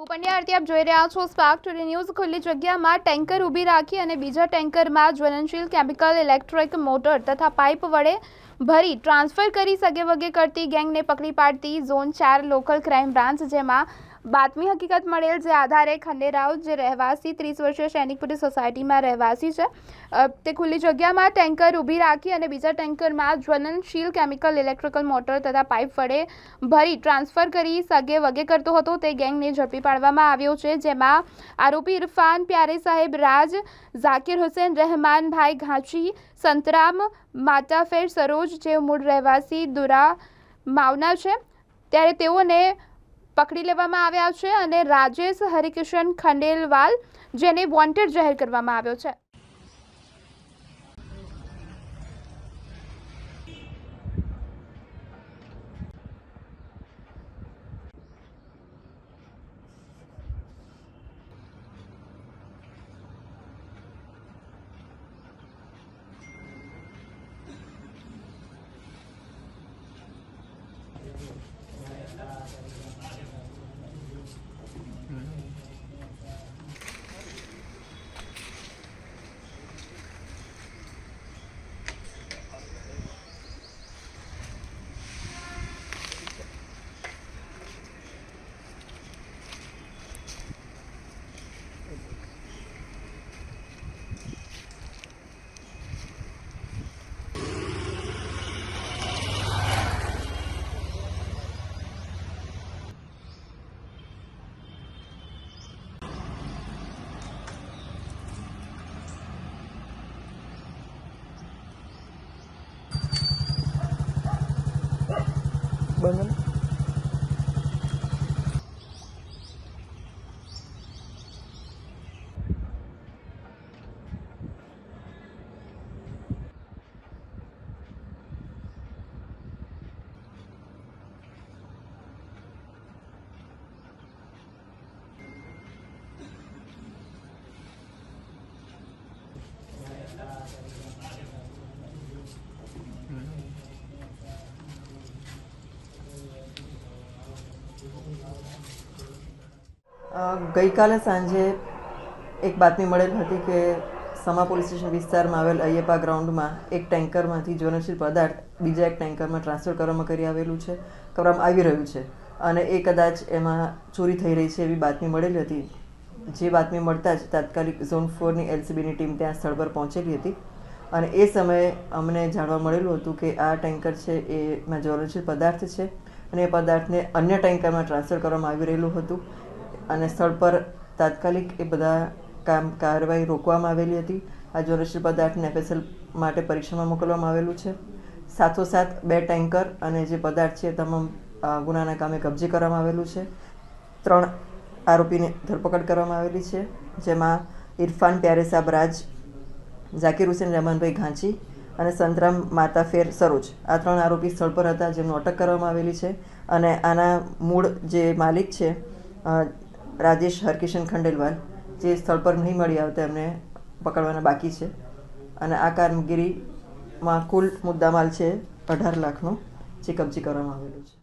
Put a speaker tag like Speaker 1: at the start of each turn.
Speaker 1: હું પંડ્યા આપ જોઈ રહ્યા છો સ્પાર્ક ટુડે ન્યૂઝ ખુલ્લી જગ્યામાં ટેન્કર ઊભી રાખી અને બીજા ટેન્કરમાં જ્વલનશીલ કેમિકલ, ઇલેક્ટ્રિક મોટર તથા પાઇપ વડે ભરી ટ્રાન્સફર કરી સગે વગે કરતી ગેંગને પકડી પાડતી ઝોન ચાર લોકલ ક્રાઇમ બ્રાન્ચ, જેમાં બાતમી હકીકત મળેલ જે આધારે ખંડેરાવ, જે રહેવાસી, ત્રીસ વર્ષીય સૈનિકપુરી સોસાયટીમાં રહેવાસી છે તે ખુલ્લી જગ્યામાં ટેન્કર ઊભી રાખી અને બીજા ટેન્કરમાં જ્વલનશીલ કેમિકલ, ઇલેક્ટ્રિકલ મોટર તથા પાઇપ વડે ભરી ટ્રાન્સફર કરી સગે વગે કરતો હતો. તે ગેંગને ઝડપી પાડવામાં આવ્યો છે, જેમાં આરોપી ઇરફાન પ્યારે સાહેબ, રાજ, ઝાકિર હુસેન, રહેમાનભાઈ ઘાંચી, સંતરામ, માતાફેર, સરોજ જે મૂળ રહેવાસી દુરા માવના છે, ત્યારે તેઓને પકડી લેવામાં આવ્યા છે અને રાજેશ હરિકિશન ખંડેલવાલ જેને વોન્ટેડ જાહેર કરવામાં આવ્યો છે.
Speaker 2: બંધ ગઈકાલે સાંજે એક બાતમી મળેલ હતી કે સમા પોલીસ સ્ટેશન વિસ્તારમાં આવેલ અયપ્પા ગ્રાઉન્ડમાં એક ટેન્કરમાંથી જ્વલનશીલ પદાર્થ બીજા એક ટેન્કરમાં ટ્રાન્સફર કરવામાં કરી આવેલું છે કરવામાં આવી રહ્યું છે અને એ કદાચ એમાં ચોરી થઈ રહી છે એવી બાતમી મળેલી હતી. જે બાતમી મળતા જ તાત્કાલિક ઝોન ફોરની એલસીબીની ટીમ ત્યાં સ્થળ પર પહોંચેલી હતી અને એ સમયે અમને જાણવા મળેલું હતું કે આ ટેન્કર છે, એમાં જ્વલનશીલ પદાર્થ છે અને એ પદાર્થને અન્ય ટેન્કરમાં ટ્રાન્સફર કરવામાં આવી રહેલું હતું. અને સ્થળ પર તાત્કાલિક એ બધા કામ કાર્યવાહી રોકવામાં આવેલી હતી. આ જ્વલનશીલ પદાર્થને એફએસએલ માટે પરીક્ષામાં મોકલવામાં આવેલું છે. સાથોસાથ બે ટેન્કર અને જે પદાર્થ છે તમામ ગુનાના કામે કબજે કરવામાં આવેલું છે. ત્રણ આરોપીની ધરપકડ કરવામાં આવેલી છે, જેમાં ઇરફાન પ્યારેસાબ રાજ, ઝાકિર હુસેન રહેમાનભાઈ ઘાંચી અને સંતરામ માતાફેર સરોજ. આ ત્રણ આરોપી સ્થળ પર હતા જેમનો અટક કરવામાં આવેલી છે અને આના મૂળ જે માલિક છે રાજેશ હરકિશન ખંડેલવાલ, જે સ્થળ પર નહીં મળી આવતા એમને પકડવાના બાકી છે. અને આ કામગીરીમાં કુલ મુદ્દામાલ છે અઢાર લાખનો, જે કબજે કરવામાં આવેલો છે.